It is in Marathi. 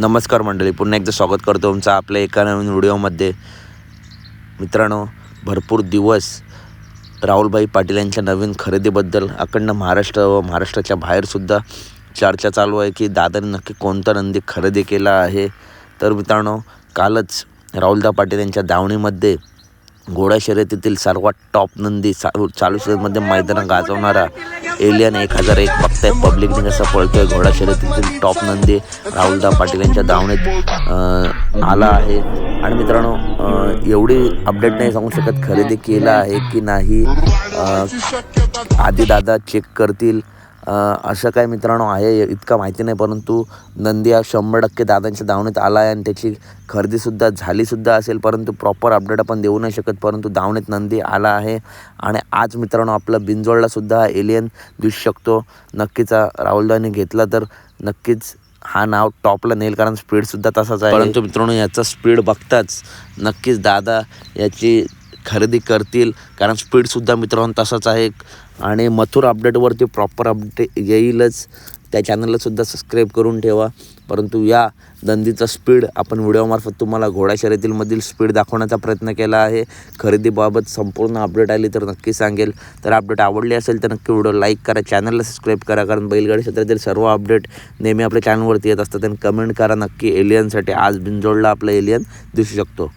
नमस्कार मंडळी पुन्हा एकदा स्वागत करतो तुमचं आपल्या एका नवीन व्हिडिओमध्ये. मित्रांनो भरपूर दिवस राहुलभाई पाटील यांच्या नवीन खरेदीबद्दल अखंड महाराष्ट्र व महाराष्ट्राच्या बाहेरसुद्धा चर्चा चालू आहे की दादाने नक्की कोणता नंदी खरेदी केला आहे. तर मित्रांनो कालच राहुलदा पाटील यांच्या दावणीमध्ये घोडा शर्यतीतील सर्वात टॉप नंदी चालू चालू शर्यतीमध्ये मैदान गाजवणारा एलियन एक हजार एक बघताय पब्लिकने कसं पळतोय? घोडा शर्यतीतील टॉप नंदी राहुलदा पाटील यांच्या दावणीत आला आहे. आणि मित्रांनो एवढी अपडेट नाही सांगू शकत खरेदी केला आहे की नाही. आधी दादा चेक करतील. असं काय मित्रांनो आहे इतका माहिती नाही परंतु नंदी हा शंभर टक्के दादांच्या दावणीत आला आहे आणि त्याची खरेदीसुद्धा झालीसुद्धा असेल परंतु प्रॉपर अपडेट आपण देऊ नाही शकत परंतु दावणीत नंदी आला आहे. आणि आज मित्रांनो आपलं हा एलियन दिसू शकतो. नक्कीच हा राहुलदाने घेतला तर नक्कीच हा नाव टॉपला नेल कारण स्पीडसुद्धा तसाच आहे. परंतु मित्रांनो याचा स्पीड बघताच नक्कीच दादा याची खरेदी करतील कारण स्पीडसुद्धा मित्रांनो तसाच आहे. आणि मथुर अपडेटवरती प्रॉपर अपडेट येईलच. त्या चॅनललासुद्धा सबस्क्राईब करून ठेवा. परंतु या दंदीचा स्पीड आपण व्हिडिओमार्फत तुम्हाला घोडा शर्यतीमधील स्पीड दाखवण्याचा प्रयत्न केला आहे. खरेदीबाबत संपूर्ण अपडेट आली तर नक्की सांगेल. तर अपडेट आवडली असेल तर नक्की व्हिडिओ लाईक करा चॅनलला सबस्क्राईब करा कारण बैलगाडी क्षेत्रातील सर्व अपडेट नेहमी आपल्या चॅनलवरती येत असतात. आणि कमेंट करा नक्की एलियनसाठी आज बिनजोडला आपलं एलियन दिसू शकतो.